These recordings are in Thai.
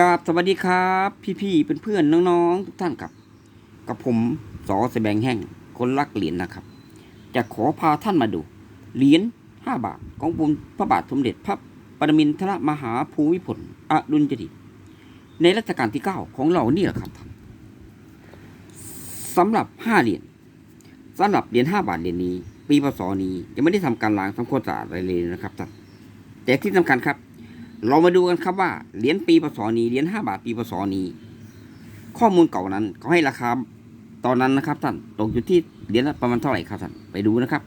กราบสวัสดีครับ พี่ๆเพื่อนๆน้องๆทุกท่านครับ กับผมสอแสบงแห้งคนรักเหรียญนะครับ จะขอพาท่านมาดูเหรียญห้าบาทของบุญพระบาทสมเด็จพระปรมินทรมหาภูมิพลอดุลยเดชในรัชกาลที่เก้าของเรานี่แหละครับท่านสำหรับห้าเหรียญสำหรับเหรียญห้าบาทเหรียญนี้ ปีพศนี้ยังไม่ได้ทำการล้างทำความสะอาดอะไรเลยนะครับท่านแต่ที่สำคัญครับ เรามาดูกันครับว่าเหรียญปีพศนี้เหรียญห้าบาทปีพศนี้ ข้อมูลเก่านั้นเขาให้ราคาตอนนั้นนะครับท่านตกอยู่ที่เหรียญละประมาณเท่าไหร่ครับท่านไปดูนะครับ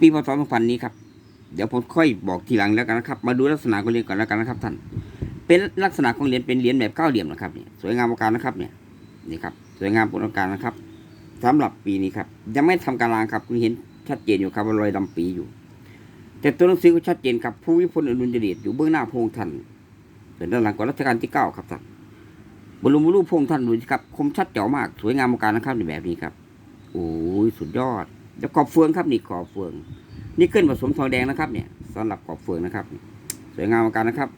ปีพศสองพันนี้ครับเดี๋ยวผมค่อยบอกทีหลังแล้วกันนะครับ มาดูลักษณะของเหรียญก่อนแล้วกันนะครับท่าน เป็นลักษณะของเหรียญเป็นเหรียญแบบเก้าเหลี่ยมนะครับเนี่ยสวยงามประการนะครับเนี่ยนี่ครับสวยงามประการนะครับสำหรับปีนี้ครับยังไม่ทำการล้างครับคุณเห็น ชัดเจนอยู่ครับว่ารอยดำปีอยู่ แต่ตัวหนังสือก็ชัดเจนครับผู้วิพลอดุลยเดชอยู่เบื้องหน้าพงค์ท่านส่วนด้านหลังก็รัชกาลที่เก้าครับท่านบรมรูปพงค์ท่านดูสิครับคมชัดเจ๋วมากสวยงามประการนะครับในแบบนี้ครับโอ้ยสุดยอด แล้วขอบเฟืองครับนี่ขอบเฟือง นี่ขึ้นผสมทองแดงนะครับ เนี่ยสำหรับขอบเฟืองนะครับ สวยงามประการนะครับ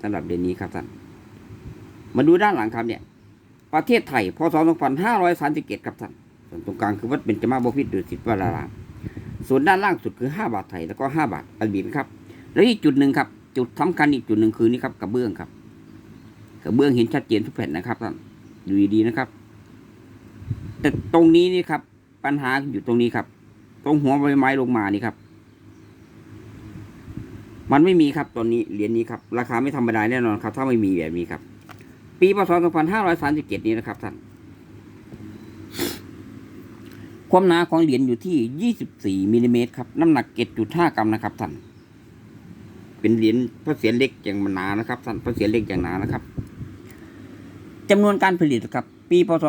สำหรับเดือนนี้ครับท่านมาดูด้านหลังครับเนี่ย ประเทศไทยพศ2537ครับท่านส่วนตรงกลางคือวัดเบญจมาบพิตรดุสิตวราราม ส่วนด้านล่างสุดคือ 5 บาทไทยแล้วก็ 5 บาทอันบินครับ แล้วอีกจุดหนึ่งครับ จุดสำคัญอีกจุดหนึ่งคือนี่ครับกระเบื้องครับกระเบื้องเห็นชัดเจนทุกแผ่นนะครับท่านดูดีๆนะครับ แต่ตรงนี้นี่ครับ ปัญหาอยู่ตรงนี้ครับ ตรงหัวใบไม้ลงมานี่ครับ มันไม่มีครับตอนนี้เหรียญนี้ครับราคาไม่ธรรมดาแน่นอนครับ ถ้าไม่มีแบบนี้ครับ ปีพศ2537 นี้นะครับท่าน ความหนาของเหรียญอยู่ที่ 24มิลลิเมตรครับ น้ำหนัก 7.5 กรัมนะครับท่าน เป็นเหรียญพระเศียรเล็กอย่างหนานะครับท่านพระเศียรเล็กอย่างหนานะครับจำนวนการผลิตครับ ปี พศ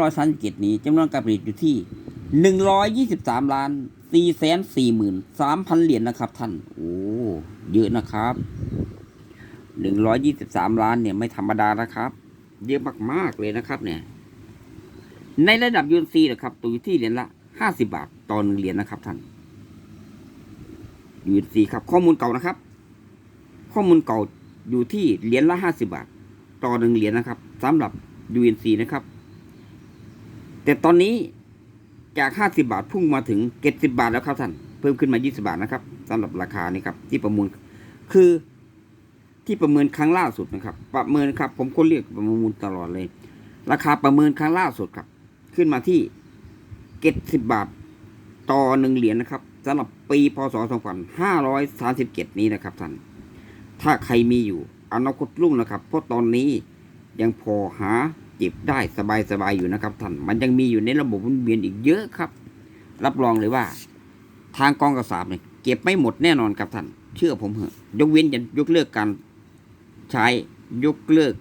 2537 นี้จำนวนการผลิตอยู่ที่ 123ล้าน4แสน4หมื่น3,000 เหรียญนะครับท่าน โอ้ เยอะนะครับ 123 ล้านเนี่ยไม่ธรรมดานะครับ เยอะมากๆเลยนะครับเนี่ย ในระดับยูนซีนะครับตัวอยู่ที่เหรียญละห้าสิบาทต่อหนึ่งเหรียญนะครับท่านยูนซีครับ ข้อมูลเก่านะครับ ข้อมูลเก่าอยู่ที่เหรียญละห้าสิบาท ต่อหนึ่งเหรียญนะครับสำหรับยูนซีนะครับ แต่ตอนนี้จากห้าสิบาทพุ่งมาถึงเจ็ดสิบาทแล้วครับท่านเพิ่มขึ้นมายี่สิบาทนะครับสำหรับราคานี้ครับ ที่ประมูลคือที่ประเมินครั้งล่าสุดนะครับ ประเมินครับ ผมก็เรียกประมูลตลอดเลย ราคาประเมินครั้งล่าสุดครับ ขึ้นมาที่เจ็ดสิบบาทต่อหนึ่งเหรียญนะครับสำหรับปีพศ2537นี้นะครับท่านถ้าใครมีอยู่อนาคตรุ่งนะครับ เพราะตอนนี้ยังพอหาจิบได้สบายๆอยู่นะครับท่านมันยังมีอยู่ในระบบหมุนเวียนอีกเยอะครับ รับรองเลยว่า ทางกองกระสาบเนี่ยเก็บไม่หมดแน่นอนครับท่านเชื่อผมเถอะยกเว้นจะยกเลิกการใช้ยกเลิก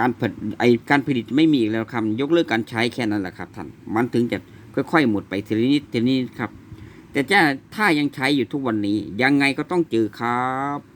การผลิตไอการผลิตไม่มีอีกแล้วครับยกเลิกการใช้แค่นั้นแหละครับท่านมันถึงจะค่อยๆหมดไปทีละนิดทีละนิดครับ แต่ถ้าถ้ายังใช้อยู่ทุกวันนี้ยังไงก็ต้องเจอครับ